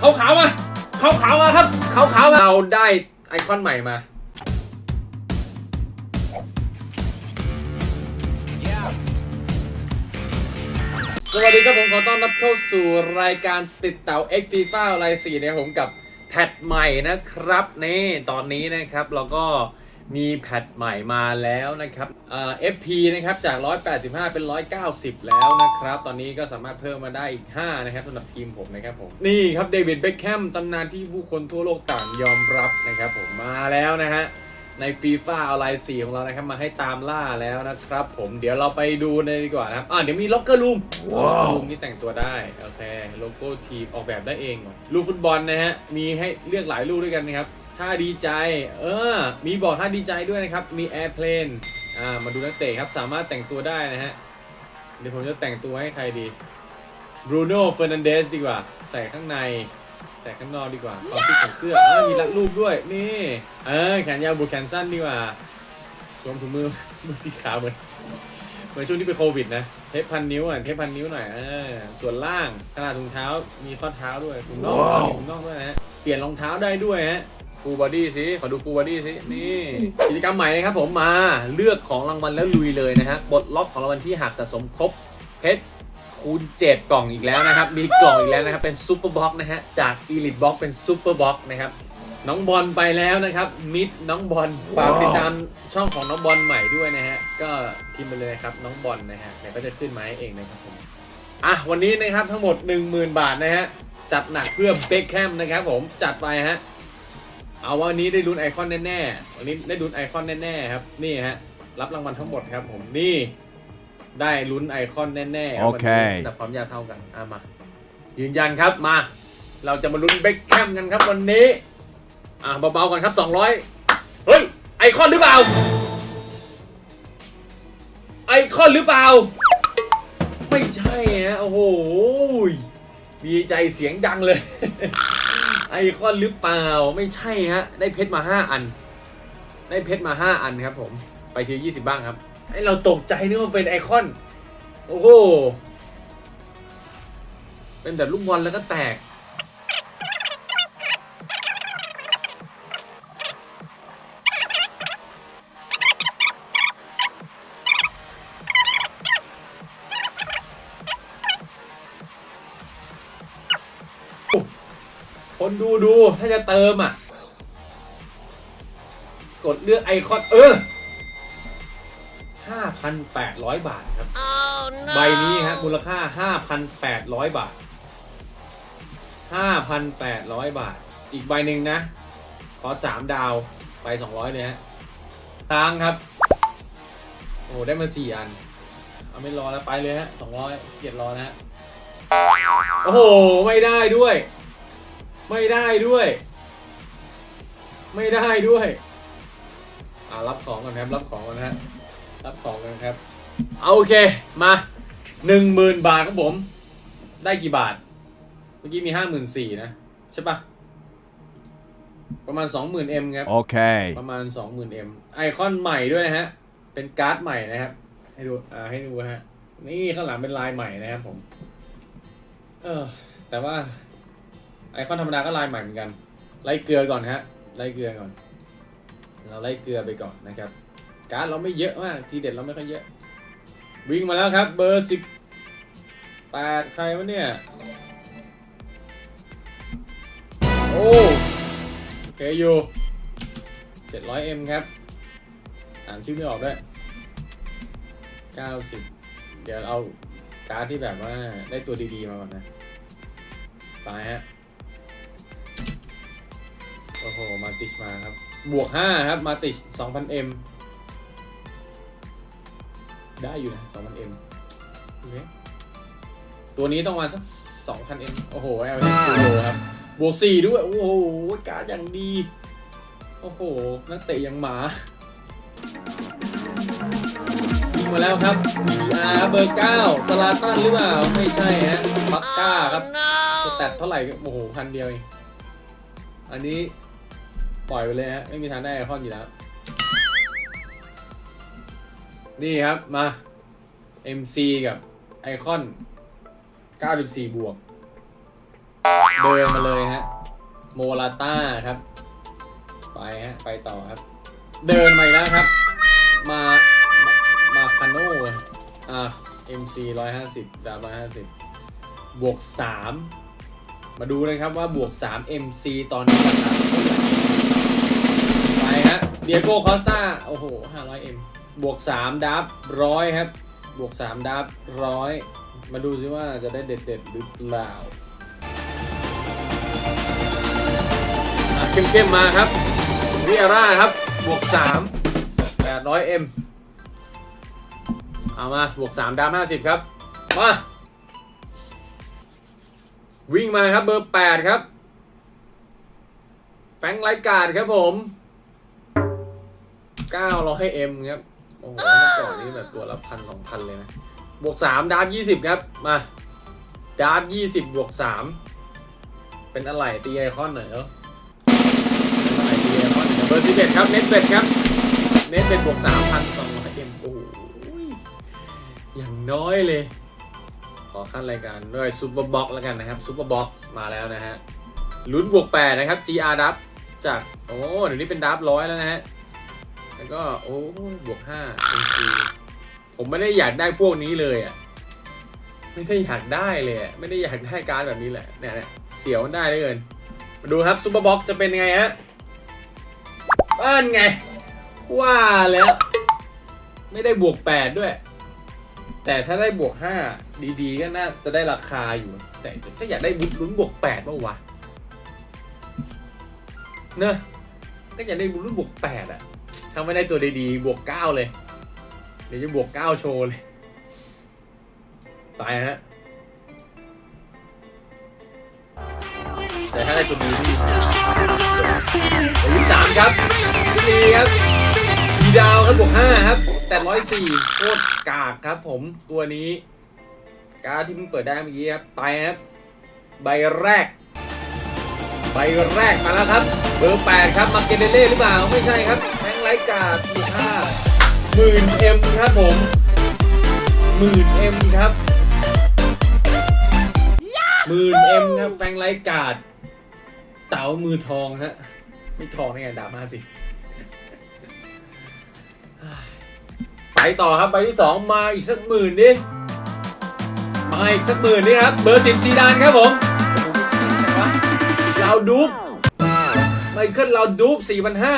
ขาวขาวมาขาวขาวมาครับขาวขาวมาเราได้ไอคอนใหม่มา สวัสดีครับผมขอต้อนรับเข้าสู่รายการติดเต่า X FIFA ลาย4นะครับผมกับแพทใหม่นะครับนี่ตอนนี้นะครับเราก็ มีแพทใหม่มาแล้วนะครับเอ่อ FP นะครับจาก 185 เป็น 190 แล้วนะครับ ตอนนี้ก็สามารถเพิ่มมาได้อีก 5 นะครับสำหรับทีมผมนะครับผม นี่ครับเดวิดเบคแคมตำนานที่ผู้คนทั่วโลกต่างยอมรับนะครับผมมาแล้วนะฮะในฟีฟ่าออนไลน์4ของเรานะครับ มาให้ตามล่าแล้วนะครับผมเดี๋ยวเราไปดูเลยดีกว่านะครับอ่าเดี๋ยวมีล็อกเกอร์รูมล็อกเกอร์รูมนี่แต่งตัวได้ โอเค โลโก้ทีมออกแบบได้เองว่ะลูกฟุตบอลนะฮะ มีให้เลือกหลายลูกด้วยกันนะครับ ท่าดีใจ เออ มีบอกท่าดีใจด้วยนะครับ มีแอร์เพลนอ่า มาดูนักเตะครับ สามารถแต่งตัวได้นะฮะ เดี๋ยวผมจะแต่งตัวให้ใครดี บรูโน่เฟอร์นันเดสดีกว่า ใส่ข้างใน ใส่ข้างนอกดีกว่าความฟิตของเสื้ออมีรัดรูปด้วย นี่ เออ แขนยาวบุแขนสั้นดีกว่า สวมถุงมือ มือสีขาวเหมือน เหมือนช่วงที่เป็นโควิดนะ เทปพันนิ้วอะ เทปพันนิ้วหน่อย เออ ส่วนล่าง ขนาดถุงเท้า มีข้อเท้าด้วย ถุงน่องมีถุงน่องด้วยนะฮะ เปลี่ยนรองเท้าได้ด้วยฮะ ฟูลบอดี้สิ ขอดูฟูลบอดี้สิ นี่ กิจกรรมใหม่นะครับผมมาเลือกของรางวัลแล้วลุยเลยนะฮะปลดล็อกของรางวัลที่หากสะสมครบเพชรคูณ7กล่องอีกแล้วนะครับ มีกล่องอีกแล้วนะครับ เป็นซูเปอร์บ็อกนะฮะ จาก Elite Box เป็นซูเปอร์บ็อกนะครับ น้องบอลไปแล้วนะครับ มิดน้องบอลฝากติดตามช่องของน้องบอลใหม่ด้วยนะฮะ ก็พิมพ์ไปเลยครับน้องบอลนะฮะเดี๋ยวก็จะขึ้นมาให้เองนะครับผมอะวันนี้นะครับทั้งหมด 10,000 บาทนะฮะจัดหนักเพื่อเบคแคมนะครับผมจัดไปฮะ เอาวันนี้ได้ลุ้นไอคอนแน่ๆวันนี้ได้ลุ้นไอคอนแน่ๆครับ นี่ฮะ รับรางวัลทั้งหมดครับ ผมนี่ ได้ลุ้นไอคอนแน่ๆครับวันนี้โอเคแต่ความยาวเท่ากันอะมา ยืนยันครับมา เราจะมาลุ้นเบคแคมกันครับวันนี้ อะเบาๆกันครับ 200 เฮ้ย ไอคอนหรือเปล่า ไอคอนหรือเปล่า ไม่ใช่ฮะโอ้โหดีใจเสียงดังเลย ไอคอนหรือเปล่าไม่ใช่ฮะ ได้เพชรมา 5 อัน ได้เพชรมา 5 อันครับผมไปทีละ20 บ้างครับไอเราตกใจนึกว่าเป็นไอคอน โอ้โหเป็นแบบลูกบอลแล้วก็แตก คนดูดูถ้าจะเติมอะ กดเลือกไอคอนเออ 5,800 บาทครับใบนี้ฮะมูลค่า 5,800 บาท 5,800 บาท อีกใบหนึ่งนะ ขอ 3 ดาวไป 200เลยฮะทางครับ โอ้โหได้มา 4 อัน เอาไม่รอแล้วไปเลยฮะ 200เกียดรอนะฮะ โอ้โห ไม่ได้ด้วย ไม่ได้ด้วย ไม่ได้ด้วย อ่ารับของก่อนครับ รับของก่อนนะฮะ รับของกันครับ เอาโอเค มาหนึ่งหมื่นบาทครับผม ได้กี่บาท เมื่อกี้มีห้าหมื่นสี่นะ ใช่ปะประมาณสองหมื่นเอ็มครับ Okay. ประมาณ20,000 M ไอคอนใหม่ด้วยนะฮะ เป็นการ์ดใหม่นะครับ ให้ดู อ่า ให้ดูนะฮะ นี่ข้างหลังเป็นลายใหม่นะครับผม เออ แต่ว่า ไอคอนธรรมดาก็ลายใหม่เหมือนกัน ไล่เกลือก่อนฮะ ไล่เกลือก่อน เราไล่เกลือไปก่อนนะครับ การ์ดเราไม่เยอะมาก ทีเด็ดเราไม่ค่อยเยอะ วิ่งมาแล้วครับ เบอร์สิบแปดใครวะเนี่ย โอ้โอเคอยู่ 700M ครับ อ่านชื่อไม่ออกด้วย90เดี๋ยวเอาการ์ดที่แบบว่าได้ตัวดีๆมาก่อนนะ ไปฮะ อ้โห มาติชมาครับ บวก 5 ครับ มาติช 2,000M ได้อยู่นะ 2,000M โอเคตัวนี้ต้องมาสัก 2,000M โอ้โห LH Pro ครับ บวก 4 ด้วย โอ้โห การ์ดอย่างดี โอ้โห นักเตะยังหมายิงมาแล้วครับ VR เบอร์ 9 สลาตันหรือเปล่า ไม่ใช่ฮะปักก้าครับ สแตทเท่าไหร่ โอ้โห พันเดียวเอง อันนี้ ปล่อยไปเลยฮะ ไม่มีทางได้ไอคอนอยู่แล้ว นี่ครับมา MC กับไอคอน 94 บวก เดินมาเลยฮะ โมลาต้าครับ ไปฮะ ไปต่อครับ เดินมาอีกแล้วครับ มา มามาคาโน่อะ MC 150ดาว150 บวก 3 มาดูนะครับว่าบวก 3 MC ตอนนี้ราคาเท่าไหร่ ไปฮะเดียโก้คอสตาโอ้โห 500M บวก 3 ดับร้อยครับ บวก 3 ดับร้อยมาดูซิว่าจะได้เด็ดๆหรือเปล่าเข้มๆมาครับวิอาร่าครับ บวก 3 800M เอามา บวก 3 ดาม50 ครับ มา วิ่งมาครับเบอร์ 8 ครับ แฟงไลการ์ดครับผม 900M ครับ โอ้โหเมื่อก่อนนี้แบบตัวละพันสองพันเลยนะ บวก3ดาร์ฟ20ครับ มา ดาร์ฟ20บบวก3เป็นอะไรตีไอคอนหน่อยเนาะเป็นอะไรตีไอคอนหน่อยเบอร์11ครับ เน็ตเบ็ดครับ เน็ตเบ็ดบวก 3,200M โอ้โหอย่างน้อยเลย ขอขั้นรายการด้วยซูเปอร์บ็อกแล้วกันนะครับซูเปอร์บ็อกมาแล้วนะฮะลุ้นบวก8นะครับ GR ดับจาก โอ้เดี๋ยวนี้เป็นดับร้อยแล้วนะฮะ แล้วก็โอ้บวก5 NC ผมไม่ได้อยากได้พวกนี้เลยอะไม่ได้อยากได้เลยอะไม่ได้อยากได้การแบบนี้แหละเนี่ยเนี่ยเสียวมันได้เลยเกินมาดูครับซูเปอร์บ็อกจะเป็นไงฮะบ้นไง ว่าแล้ว ไม่ได้บวก8ด้วย แต่ถ้าได้บวก5ดีๆ ก็น่าจะได้ราคาอยู่ แต่ก็อยากได้ลุ้นบวก8ป่าวะเนอะก็อยากได้ลุ้นบวก8อะ ถ้าไม่ได้ตัวดีๆ บวก9เลย เดี๋ยวจะบวก9โชว์เลย ตายฮะ แต่ถ้าได้ตัวดีที่ที่สามครับดีครับดีดาวครับบวกห้าครับแตทร้อยสี่โคตรกากครับผมตัวนี้การดที่เพิ่งเปิดได้เมื่อกี้ครับไปครับใบแรก ใบแรกมาแล้วครับ เบอร์แปดครับมาเกเดเล่หรือเปล่าไม่ใช่ครับ ไลท์การ์ดบวกห้าหมื่นเอ็มครับผมหมื่นเอ็มครับหมื่นเอ็มครับแฟงไลท์การ์ดเต๋ามือทองฮะไม่ทองได้ไงดามาสิไปต่อครับใบที่สองมาอีกสักหมื่นดิมาอีกสักหมื่นดิครับเบอร์สิบซีดานครับผมโอ้โหไม่ใช่ไงวะเราดูบไมเคิลเราดูบสี่พันห้า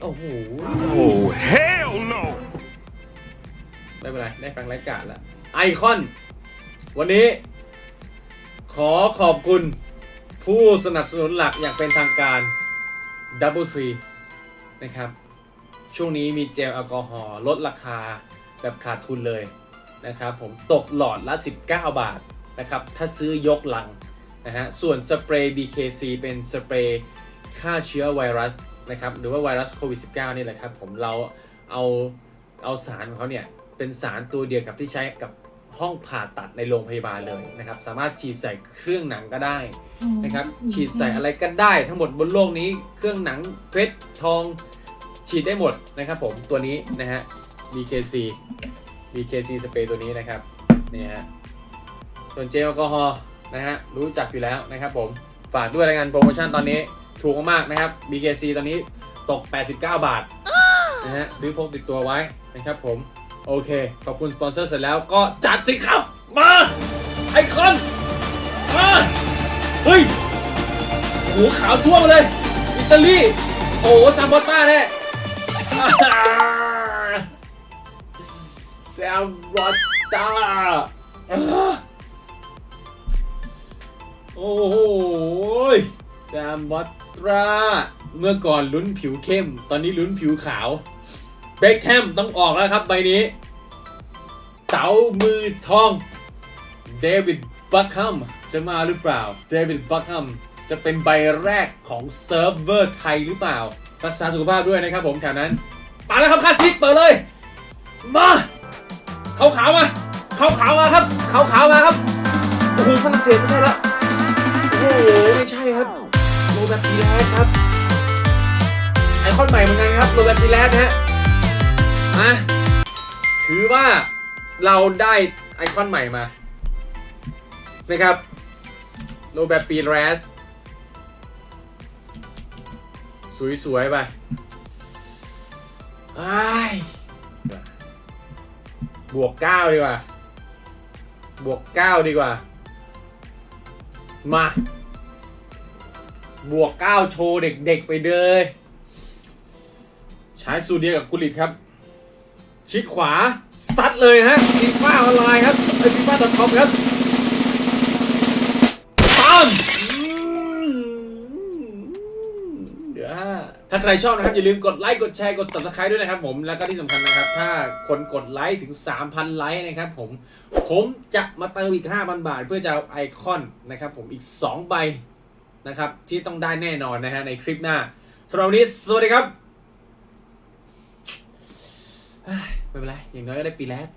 โอ้โห Oh, hell no! ไม่เป็นไร ได้ฟังรายการแล้ว ไอคอน วันนี้ ขอขอบคุณ ผู้สนับสนุนหลักอย่างเป็นทางการ Double Tree นะครับ ช่วงนี้มีเจลแอลกอฮอล์ลดราคาแบบขาดทุนเลยนะครับ ผมตกหลอดละ 19 บาทนะครับ ถ้าซื้อยกลังนะฮะ ส่วนสเปรย์ BKC เป็นสเปรย์ฆ่าเชื้อไวรัส นะครับหรือว่าไวรัสโควิด -19 นี่แหละครับผมเราเอาเอาสารของเขาเนี่ยเป็นสารตัวเดียวกับที่ใช้กับห้องผ่าตัดในโรงพยาบาลเลยนะครับสามารถฉีดใส่เครื่องหนังก็ได้นะครับฉีดใส่อะไรก็ได้ทั้งหมดบนโลกนี้เครื่องหนังเพชรทองฉีดได้หมดนะครับผมตัวนี้นะฮะ BKC BKC สเปรย์ตัวนี้นะครับนี่ฮะส่วนเจลแอลกอฮอล์นะฮะรู้จักอยู่แล้วนะครับผมฝากด้วยรายงานโปรโมชั่นตอนนี้ ถูกมากๆนะครับ BKC ตอนนี้ตก 89 บาทนะฮะซื้อพกติดตัวไว้นะครับผม โอเค ขอบคุณสปอนเซอร์เสร็จแล้วก็จัดสิครับ มา ไอคอน มา เฮ้ยโอ้โหขาวจ้วงเลย อิตาลี โอ้โหซามบอต้าแน่ซามบอต้า โอ้โห แซมบอตราเมื่อก่อนลุ้นผิวเข้ม ตอนนี้ลุ้นผิวขาวเบคแฮมต้องออกแล้วครับใบนี้ เต๋ามือทอง เดวิดบัคฮัมจะมาหรือเปล่า เดวิดบัคฮัมจะเป็นใบแรกของเซิร์ฟเวอร์ไทยหรือเปล่า รักษาสุขภาพด้วยนะครับผมแถวนั้นมาแล้วครับคาซิดเปิดเลย มาขาวขาวมาขาวขาวมาครับขาวขาวมาครับ โอ้โหฝรั่งเศสไม่ใช่ละโอ้โหไม่ใช่ครับ แบร์ตปีแรสครับ ไอคอนใหม่เหมือนกันครับโรแบร์ตปีแรสนะฮะมาถือว่าเราได้ไอคอนใหม่มา นะครับโลแบบปีแรสสวยๆไปอ้ายบวกเก้าดีกว่า บวกเก้าดีกว่า มา บวกเก้าโชว์เด็กๆไปเลยใช้สูตรเดียวกับคุริตครับ ชิดขวาซัดเลยฮะฟีฟ่าออนไลน์ครับไอฟีฟ่าดอทคอมครับปังเดี๋ยวถ้าใครชอบนะครับ อย่าลืมกดไลค์กดแชร์กด subscribe ด้วยนะครับผมแล้วก็ที่สำคัญนะครับ ถ้าคนกดไลค์ถึง 3,000 ไลค์นะครับผมผมจะมาเติมอีก 5,000 บาท เพื่อจะเอาไอคอนนะครับผมอีก 2 ใบ นะครับ ที่ต้องได้แน่นอนนะฮะในคลิปหน้าสำหรับวันนี้สวัสดีครับไม่เป็นไรอย่างน้อยก็ได้ปีแรก